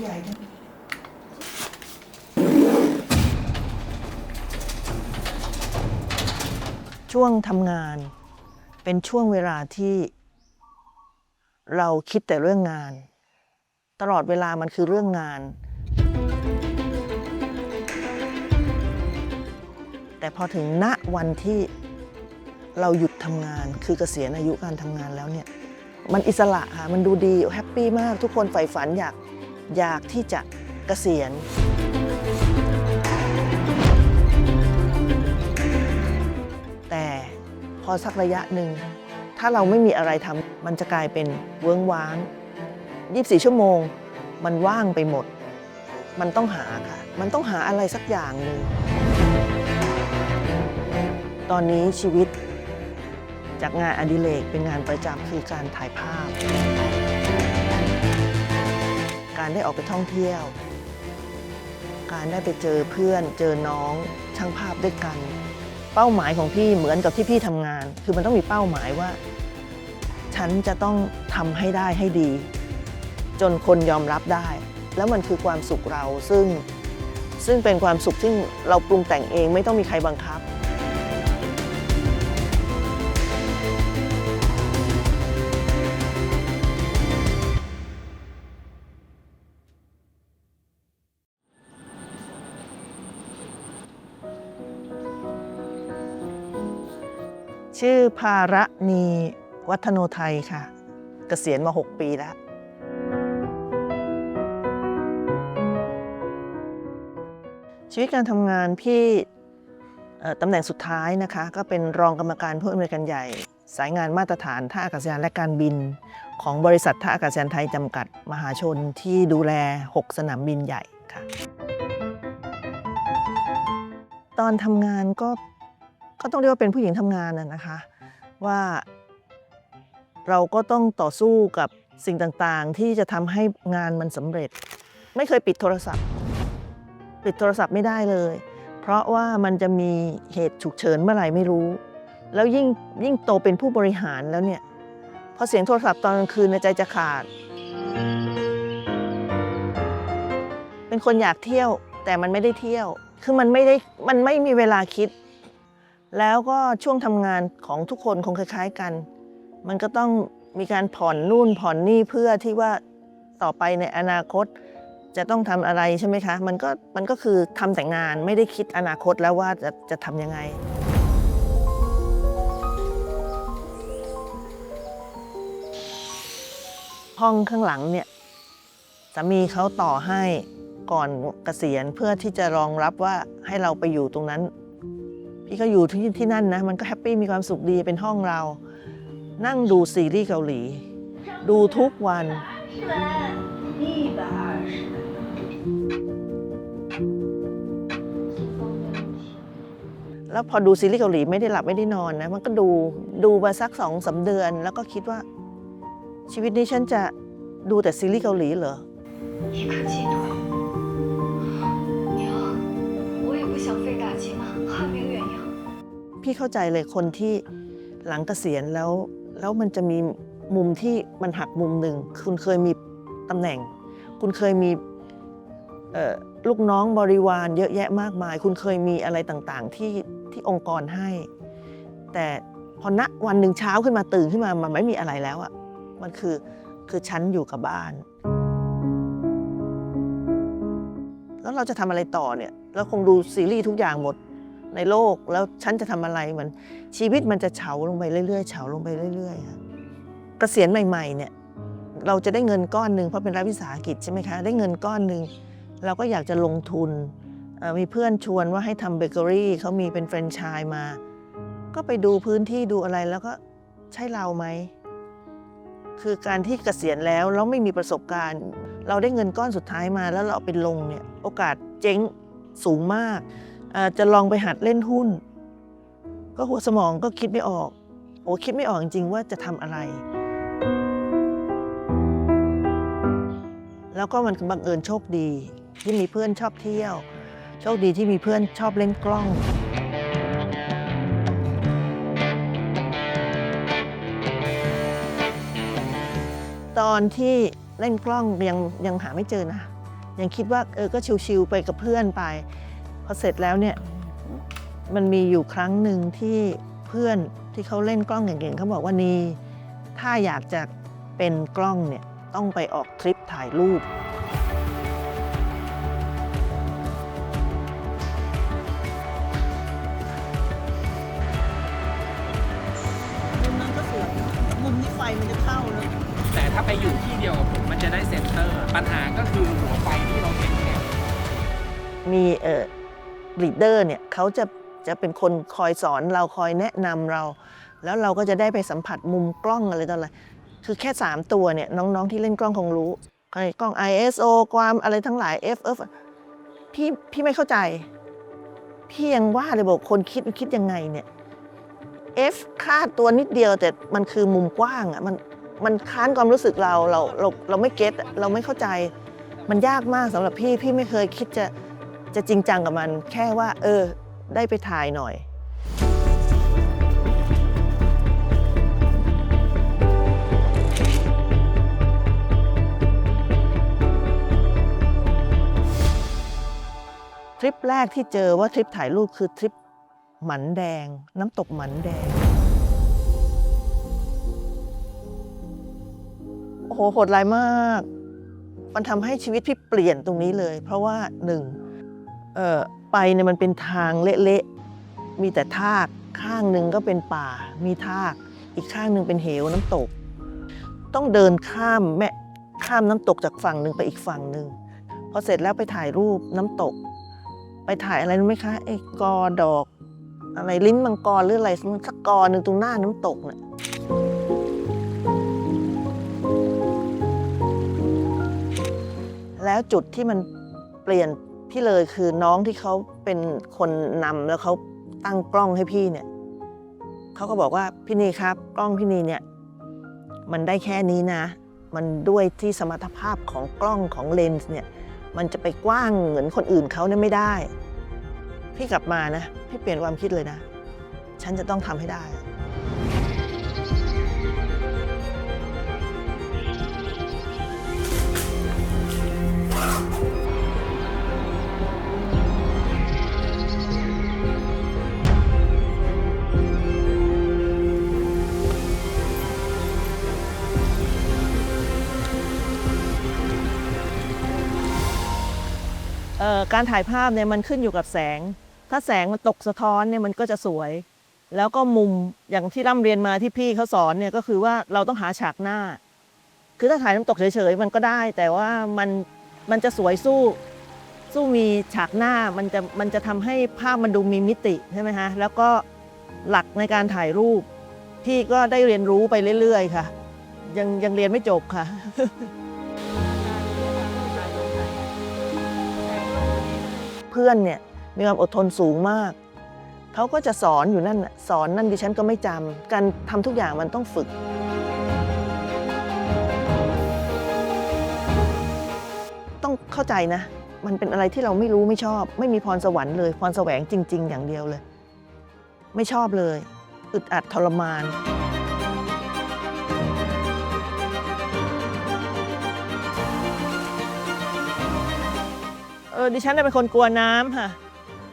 ใหญ่จังช่วงทำงานเป็นช่วงเวลาที่ เราคิดแต่เรื่องงาน ตลอดเวลามันคือเรื่องงาน แต่พอถึงณวันที่เราหยุดทำงานคือเกษียณอายุการทำงานแล้วเนี่ย มันอิสระค่ะ มันดูดีแฮปปี้มากทุกคนใฝ่ฝันอยาก อยากที่จะเกษียณ แต่พอสักระยะหนึ่ง ถ้าเราไม่มีอะไรทำมันจะกลายเป็นเวิ้งว้าง 24 ชั่วโมง มันว่างไปหมด มันต้องหาค่ะ มันต้องหาอะไรสักอย่างหนึ่งตอนนี้ชีวิตจากงานอดิเรกเป็นงานประจำคือการถ่ายภาพ การได้ออกไปท่องเที่ยว การได้ไปเจอเพื่อน เจอน้องช่างภาพด้วยกัน เป้าหมายของพี่เหมือนกับที่พี่ทำงาน คือมันต้องมีเป้าหมายว่า ฉันจะต้องทำให้ได้ให้ดี จนคนยอมรับได้ แล้วมันคือความสุขเราซึ่งซึ่งเป็นความสุขที่เราปรุงแต่งเองไม่ต้องมีใครบังคับ ชื่อภาระณีวัฒโนไทยค่ะ เกษียณมา 6 ปีแล้ว ชีวิตการทำงานพี่ตำแหน่งสุดท้ายนะคะ ก็เป็นรองกรรมการผู้อำนวยการใหญ่ สายงานมาตรฐานท่าอากาศยานและการบิน ของบริษัทท่าอากาศยานไทยจำกัดมหาชนที่ดูแล 6 สนามบินใหญ่ค่ะ ตอนทำงานก็ ก็ต้องเรียกว่าเป็นผู้หญิงทำงานน่ะนะคะว่าเราก็ต้องต่อสู้กับสิ่งต่างๆ ที่จะทำให้งานมันสำเร็จ ไม่เคยปิดโทรศัพท์ ปิดโทรศัพท์ไม่ได้เลย เพราะว่ามันจะมีเหตุฉุกเฉินเมื่อไหร่ไม่รู้ แล้วยิ่งยิ่งโตเป็นผู้บริหารแล้วเนี่ยพอเสียงโทรศัพท์ตอนกลางคืนในใจจะขาด เป็นคนอยากเที่ยวแต่มันไม่ได้เที่ยว คือมันไม่ได้มันไม่มีเวลาคิด แล้วก็ช่วงทำงานของทุกคนคงคล้าย ๆกัน มันก็ต้องมีการผ่อนนู่นผ่อนนี่เพื่อที่ว่าต่อไปในอนาคตจะต้องทำอะไรใช่ไหมคะ มันก็มันก็คือทำแต่งานไม่ได้คิดอนาคตแล้วว่าจะจะทำยังไง ห้องข้างหลังเนี่ยสามีเขาต่อให้ก่อนเกษียณเพื่อที่จะรองรับว่าให้เราไปอยู่ตรงนั้น พี่ก็อยู่ที่ที่นั่นนะ มันก็แฮปปี้มีความสุขดีเป็นห้องเรา นั่งดูซีรีส์เกาหลี ดูทุกวัน 一百二十分。 แล้วพอดูซีรีส์เกาหลีไม่ได้หลับไม่ได้นอนนะ มันก็ดูดูมาสักสองสาเดือน แล้วก็คิดว่า ชีวิตนี้ฉันจะดูแต่ซีรีส์เกาหลีเหรอ 一颗鸡腿。娘，我也不想费大劲嘛，汉明远洋。 พี่เข้าใจเลยคนที่หลังเกษียณแล้ว แล้วมันจะมีมุมที่มันหักมุมหนึ่งคุณเคยมีตำแหน่ง คุณเคยมีลูกน้องบริวารเยอะแยะมากมาย คุณเคยมีอะไรต่างๆ ที่ที่องค์กรให้ แต่พอณวันหนึ่งเช้าขึ้นมาตื่นขึ้นมามันไม่มีอะไรแล้วอะ่ะมันคือคือฉันอยู่กับบ้าน แล้วเราจะทำอะไรต่อเนี่ยเราคงดูซีรีส์ทุกอย่างหมด ในโลกแล้วฉันจะทำอะไรมันชีวิตมันจะเฉาลงไปเรื่อยๆเฉาลงไปเรื่อยๆค่ะเกษียณใหม่ๆเนี่ยเราจะได้เงินก้อนหนึ่งเพราะเป็นรัฐวิสาหกิจใช่ไหมคะได้เงินก้อนหนึ่งเราก็อยากจะลงทุนมีเพื่อนชวนว่าให้ทำเบเกอรี่เขามีเป็นแฟรนไชส์มา ก็ไปดูพื้นที่ดูอะไรแล้วก็ใช่เราไหม คือการที่เกษียณแล้วแล้วไม่มีประสบการณ์ เราได้เงินก้อนสุดท้ายมาแล้วเราเอาไปลงเนี่ยโอกาสเจ๊งสูงมาก อาจจะลองไปหัดเล่นหุ้น ก็หัวสมองก็คิดไม่ออก โอ้คิดไม่ออกจริงๆว่าจะทำอะไร แล้วก็มันบังเอิญโชคดี ที่มีเพื่อนชอบเที่ยว โชคดีที่มีเพื่อนชอบเล่นกล้อง ตอนที่เล่นกล้องยังยังหาไม่เจอนะ ยังคิดว่าเออก็ชิวๆไปกับเพื่อนไป อเสร็จแล้วเนี่ยมันมีอยู่ครั้งหนึ่งที่เพื่อนที่เขาเล่นกล้องเก่งๆเขาบอกว่านีถ้าอยากจะเป็นกล้องเนี่ยต้องไปออกทริปถ่ายรูป มุมนั้นก็สวยมุมที่ไฟมันจะเข้าเลยแต่ถ้าไปอยู่ที่เดียวกับผมมันจะได้เซนเตอร์ ปัญหาก็คือหัวไฟที่เราเห็นเนี่ยมีเอ่อ ลีดเดอร์เนี่ยเขาจะจะเป็นคนคอยสอนเราคอยแนะนำเรา แล้วเราก็จะได้ไปสัมผัสมุมกล้องอะไรต่ออะไรคือแค่ 3 ตัวเนี่ยน้องๆที่เล่นกล้องคงรู้ไอ้กล้อง ISO ความอะไรทั้งหลาย F F พี่พี่ไม่เข้าใจ พี่ยังว่าเลยบอกคนคิดคิดยังไงเนี่ย F ค่าตัวนิดเดียวแต่มันคือมุมกว้างอะมันมันค้านความรู้สึกเราเราเราเราไม่เก็ตเราไม่เข้าใจ มันยากมากสำหรับพี่พี่ไม่เคยคิดจะ จะจริงจังกับมันแค่ว่า เออ ได้ไปถ่ายหน่อย ทริปแรกที่เจอว่าทริปถ่ายรูปคือทริปหมันแดง น้ำตกหมันแดง โอ้โหโหดร้ายมาก มันทำให้ชีวิตพี่เปลี่ยนตรงนี้เลย เพราะว่าหนึ่ง ไปเนี่ยมันเป็นทางเละๆ มีแต่ทากข้างหนึ่งก็เป็นป่า มีทาก อีกข้างหนึ่งเป็นเหวน้ำตก ต้องเดินข้ามแม่ข้ามน้ำตกจากฝั่งหนึ่งไปอีกฝั่งหนึ่งพอเสร็จแล้วไปถ่ายรูปน้ำตก ไปถ่ายอะไรรู้ไหมคะไอ้กอดอก อะไรลิ้นมังกรหรืออะไรสักกอหนึ่งตรงหน้าน้ำตกน่ะแล้วจุดที่มันเปลี่ยน พี่เลยคือน้องที่เขาเป็นคนนำแล้วเขาตั้งกล้องให้พี่เนี่ยเขาก็บอกว่าพี่นีครับ กล้องพี่นีเนี่ยมันได้แค่นี้นะ มันด้วยที่สมรรถภาพของกล้องของเลนส์เนี่ยมันจะไปกว้างเหมือนคนอื่นเขาเนี่ยไม่ได้ พี่กลับมานะ พี่เปลี่ยนความคิดเลยนะ ฉันจะต้องทำให้ได้ การถ่ายภาพเนี่ยมันขึ้นอยู่กับแสง ถ้าแสงมันตกสะท้อนเนี่ยมันก็จะสวย แล้วก็มุมอย่างที่ร่ำเรียนมาที่พี่เขาสอนเนี่ยก็คือว่าเราต้องหาฉากหน้า คือถ้าถ่ายน้ำตกเฉยๆมันก็ได้ แต่ว่ามันมันจะสวยสู้สู้มีฉากหน้ามันจะมันจะทำให้ภาพมันดูมีมิติใช่ไหมฮะแล้วก็หลักในการถ่ายรูป พี่ก็ได้เรียนรู้ไปเรื่อยๆ ค่ะ ยังยังเรียนไม่จบค่ะ พื่อนเนี่ยมีความอดทนสูงมากเขาก็จะสอนอยู่นั่นสอนนั่นดิฉันก็ไม่จำการทำทุกอย่างมันต้องฝึก ต้องเข้าใจนะ มันเป็นอะไรที่เราไม่รู้ไม่ชอบ ไม่มีพรสวรรค์เลย พรแสวงจริง ๆ อย่างเดียวเลย ไม่ชอบเลย อึดอัดทรมาน ออดิฉันเป็นคนกลัวน้ำค่ะ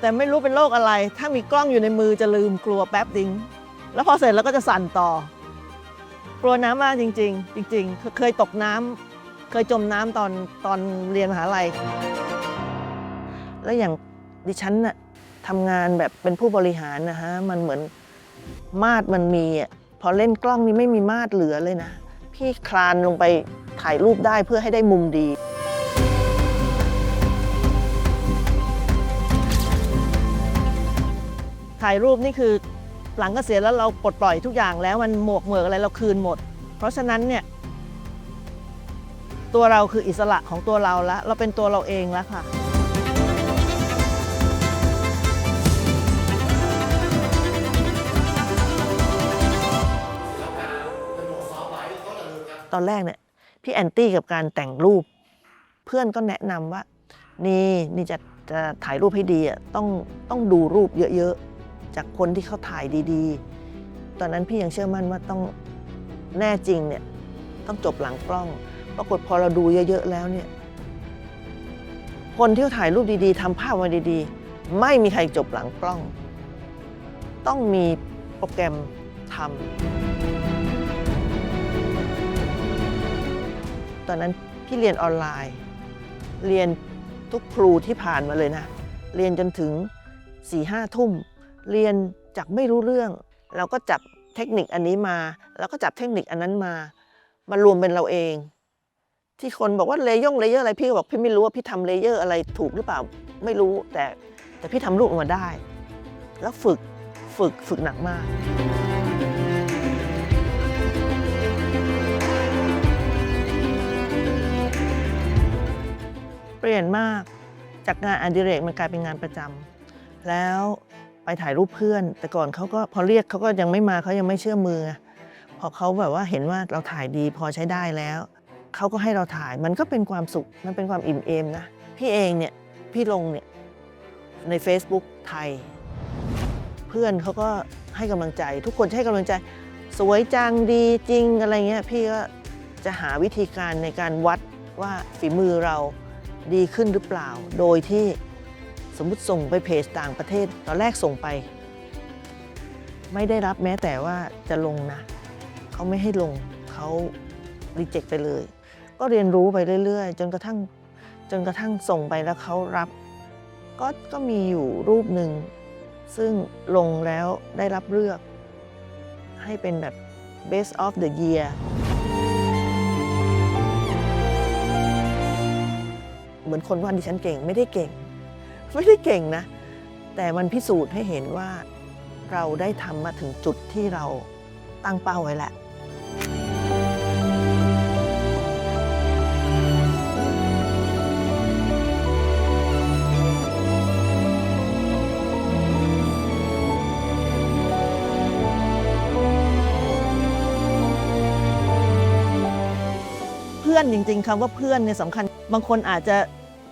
แต่ไม่รู้เป็นโรคอะไร ถ้ามีกล้องอยู่ในมือจะลืมกลัวแป๊บดิงแล้วพอเสร็จแล้วก็จะสั่นต่อ กลัวน้ำมากจริง ๆ จริง ๆ เคยตกน้ำเคยจมน้ำตอนตอนเรียนมหาลัย แล้วอย่างดิฉันน่ะทำงานแบบเป็นผู้บริหารนะฮะมันเหมือนมาดมันมีอะพอเล่นกล้องนี่ไม่มีมาดเหลือเลยนะ พี่คลานลงไปถ่ายรูปได้เพื่อให้ได้มุมดี ถ่ายรูปนี่คือหลังเกษียณแล้วเราปลดปล่อยทุกอย่างแล้วมันหมวกเหมือกอะไรเราคืนหมด เพราะฉะนั้นเนี่ยตัวเราคืออิสระของตัวเราล้วเราเป็นตัวเราเองแล้วค่ะตอนแรกเนี่ยพี่แอนตี้กับการแต่งรูป เพื่อนก็แนะนำว่า นี่นี่จะจะถ่ายรูปให้ดีอะต้องต้องดูรูปเยอะๆ จากคนที่เขาถ่ายดีๆ ตอนนั้นพี่ยังเชื่อมั่นว่าต้องแน่จริงเนี่ยต้องจบหลังกล้อง ปรากฏพอเราดูเยอะๆแล้วเนี่ย คนที่เขาถ่ายรูปดีๆทำภาพมาดีๆ ไม่มีใครจบหลังกล้อง ต้องมีโปรแกรมทำตอนนั้นพี่เรียนออนไลน์ เรียนทุกครูที่ผ่านมาเลยนะ เรียนจนถึง4ี่ห้าทุ่ม เรียนจากไม่รู้เรื่อง เราก็จับเทคนิคอันนี้มา แล้วก็จับเทคนิคอันนั้นมามารวมเป็นเราเอง ที่คนบอกว่าเลเยอร์เลเยอร์อะไรพี่ก็บอกพี่ไม่รู้ว่าพี่ทำเลเยอร์อะไรถูกหรือเปล่าไม่รู้แต่แต่พี่ทำรูปออกมาได้ แล้วฝึกฝึกฝึกหนักมากเปลี่ยนมากจากงานอดิเรกมันกลายเป็นงานประจำแล้ว ไปถ่ายรูปเพื่อน แต่ก่อนเขาก็พอเรียกเขาก็ยังไม่มาเขายังไม่เชื่อมือ พอเขาแบบว่าเห็นว่าเราถ่ายดีพอใช้ได้แล้วเขาก็ให้เราถ่ายมันก็เป็นความสุขมันเป็นความอิ่มเอมนะพี่เองเนี่ยพี่ลงเนี่ยใน Facebook ไทย เพื่อนเขาก็ให้กำลังใจ ทุกคนให้กำลังใจ สวยจังดีจริงอะไรเงี้ยพี่ก็จะหาวิธีการในการวัดว่าฝีมือเราดีขึ้นหรือเปล่า โดยที่ มมุติส่งไปเพจต่างประเทศ ตอนแรกส่งไป ไม่ได้รับแม้แต่ว่าจะลงนะ เขาไม่ให้ลงเขารีเจ็คไปเลย ก็เรียนรู้ไปเรื่อยๆ จนกระทั่งจนกระทั่งส่งไปแล้วเขารับ ก็ก็มีอยู่รูปหนึ่ง ซึ่งลงแล้วได้รับเลือก ให้เป็นแบบ best of the year เหมือนคนว่าดิฉันเก่งไม่ได้เก่ง ไม่ได้เก่งนะ แต่มันพิสูจน์ให้เห็นว่าเราได้ทำมาถึงจุดที่เราตั้งเป้าไว้แหละเพื่อนจริงๆคำว่าเพื่อนเนี่ยสำคัญ บางคนอาจจะ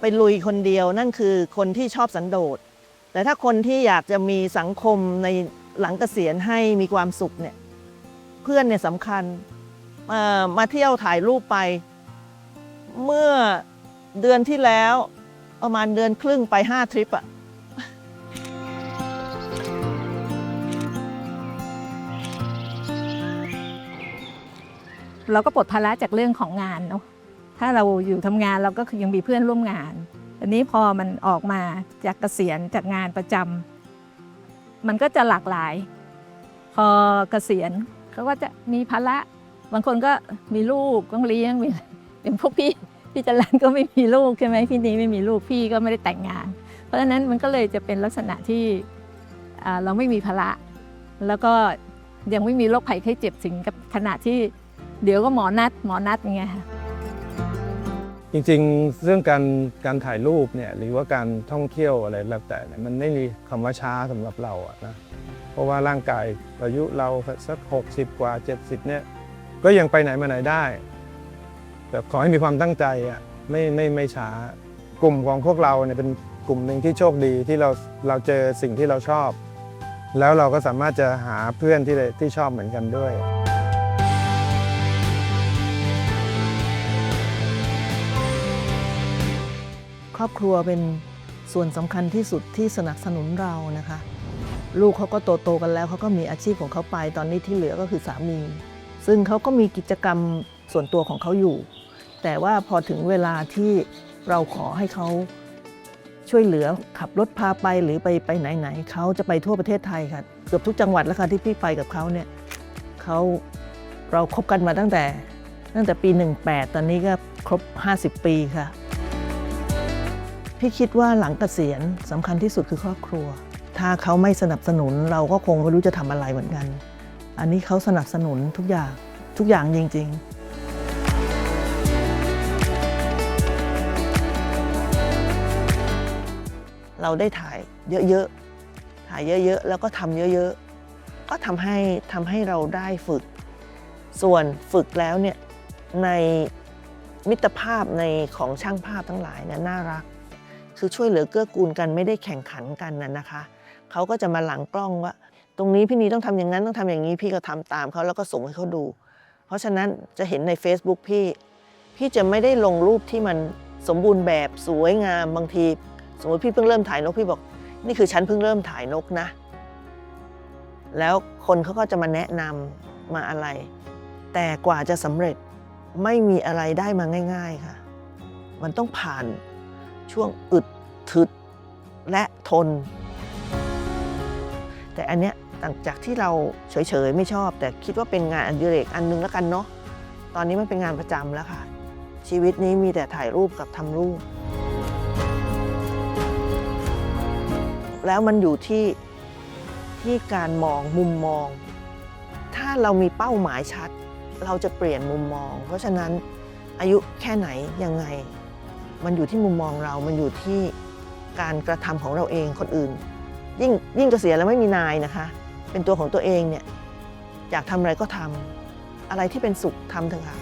ไปลุยคนเดียวนั่นคือคนที่ชอบสันโดษ แต่ถ้าคนที่อยากจะมีสังคมในหลังเกษียณให้มีความสุขเนี่ยเพื่อนเนี่ยสำคัญมาเที่ยวถ่ายรูปไป เมื่อเดือนที่แล้วประมาณเดือนครึ่งไปห้าทริปอะเราก็ปลดภาระจากเรื่องของงานเนาะ ถ้าเราอยู่ทำงานเราก็ยังมีเพื่อนร่วมงาน อันนี้พอมันออกมาจากเกษียณจากงานประจำมันก็จะหลากหลาย พอเกษียณเขาก็จะมีภาระบางคนก็มีลูกต้องเลี้ยงมีอย่างพวกพี่พี่จันรันก็ไม่มีลูกใช่ไหมพี่นี้ไม่มีลูกพี่ก็ไม่ได้แต่งงาน เพราะฉะนั้นมันก็เลยจะเป็นลักษณะที่เราไม่มีภาระ แล้วก็ยังไม่มีโรคภัยไข้เจ็บถึงกับขนาดที่เดี๋ยวก็หมอนัดหมอนัดอย่างค่ะ จริงๆ เรื่องการการถ่ายรูปเนี่ยหรือว่าการท่องเที่ยวอะไรแล้วแต่เนี่ยมันไม่มีคำว่าช้าสำหรับเราอะนะเพราะว่าร่างกายอายุเราสัก 60 กว่า 70เนี่ยก็ยังไปไหนมาไหนได้ แต่ขอให้มีความตั้งใจอะไม่ไม่ไม่ช้ากลุ่มของพวกเราเนี่ยเป็นกลุ่มหนึ่งที่โชคดีที่เราเราเจอสิ่งที่เราชอบ แล้วเราก็สามารถจะหาเพื่อนที่ที่ชอบเหมือนกันด้วย ครอบครัวเป็นส่วนสำคัญที่สุดที่สนับสนุนเรานะคะ ลูกเขาก็โตโตๆกันแล้วเขาก็มีอาชีพของเขาไปตอนนี้ที่เหลือก็คือสามี ซึ่งเขาก็มีกิจกรรมส่วนตัวของเขาอยู่ แต่ว่าพอถึงเวลาที่เราขอให้เขาช่วยเหลือขับรถพาไปหรือไปไปไหนๆเขาจะไปทั่วประเทศไทยค่ะเกือบทุกจังหวัดแล้วค่ะที่พี่ไปกับเขาเนี่ยเขาเราคบกันมาตั้งแต่ตั้งแต่ปี 18 ตอนนี้ก็ครบ 50 ปีค่ะ พี่คิดว่าหลังเกษียณสำคัญที่สุดคือครอบครัว ถ้าเขาไม่สนับสนุนเราก็คงไม่รู้จะทำอะไรเหมือนกัน อันนี้เขาสนับสนุนทุกอย่างทุกอย่างจริง ๆเราได้ถ่ายเยอะๆ ถ่ายเยอะๆ แล้วก็ทำเยอะๆ ก็ทำให้ทำให้เราได้ฝึก ส่วนฝึกแล้วเนี่ยในมิตรภาพในของช่างภาพทั้งหลายเนี่ยน่ารัก คือช่วยเหลือเกื้อกูลกันไม่ได้แข่งขันกันน่ะนะคะเขาก็จะมาหลังกล้องว่า ตรงนี้พี่นีต้องทำอย่างนั้นต้องทำอย่างนี้พี่ก็ทำตามเขาแล้วก็ส่งให้เขาดู เพราะฉะนั้นจะเห็นใน Facebook พี่ พี่จะไม่ได้ลงรูปที่มันสมบูรณ์แบบสวยงามบางที สมมติพี่เพิ่งเริ่มถ่ายนกพี่บอก นี่คือฉันเพิ่งเริ่มถ่ายนกนะ แล้วคนเขาก็จะมาแนะนำมาอะไร แต่กว่าจะสำเร็จไม่มีอะไรได้มาง่าย ๆค่ะ มันต้องผ่าน ช่วงอึดทึดและทน แต่อันเนี้ยต่างจากที่เราเฉยๆไม่ชอบ แต่คิดว่าเป็นงานอดิเรกอันนึงแล้วกันเนาะตอนนี้มันเป็นงานประจำแล้วค่ะ ชีวิตนี้มีแต่ถ่ายรูปกับทำรูป แล้วมันอยู่ที่ที่การมองมุมมอง ถ้าเรามีเป้าหมายชัด เราจะเปลี่ยนมุมมอง เพราะฉะนั้นอายุแค่ไหนยังไง มันอยู่ที่มุมมองเรา มันอยู่ที่การกระทำของเราเองคนอื่น ยิ่งยิ่งเกษียณแล้วไม่มีนายนะคะ เป็นตัวของตัวเองเนี่ยอยากทำอะไรก็ทำอะไรที่เป็นสุขทำเถอะค่ะ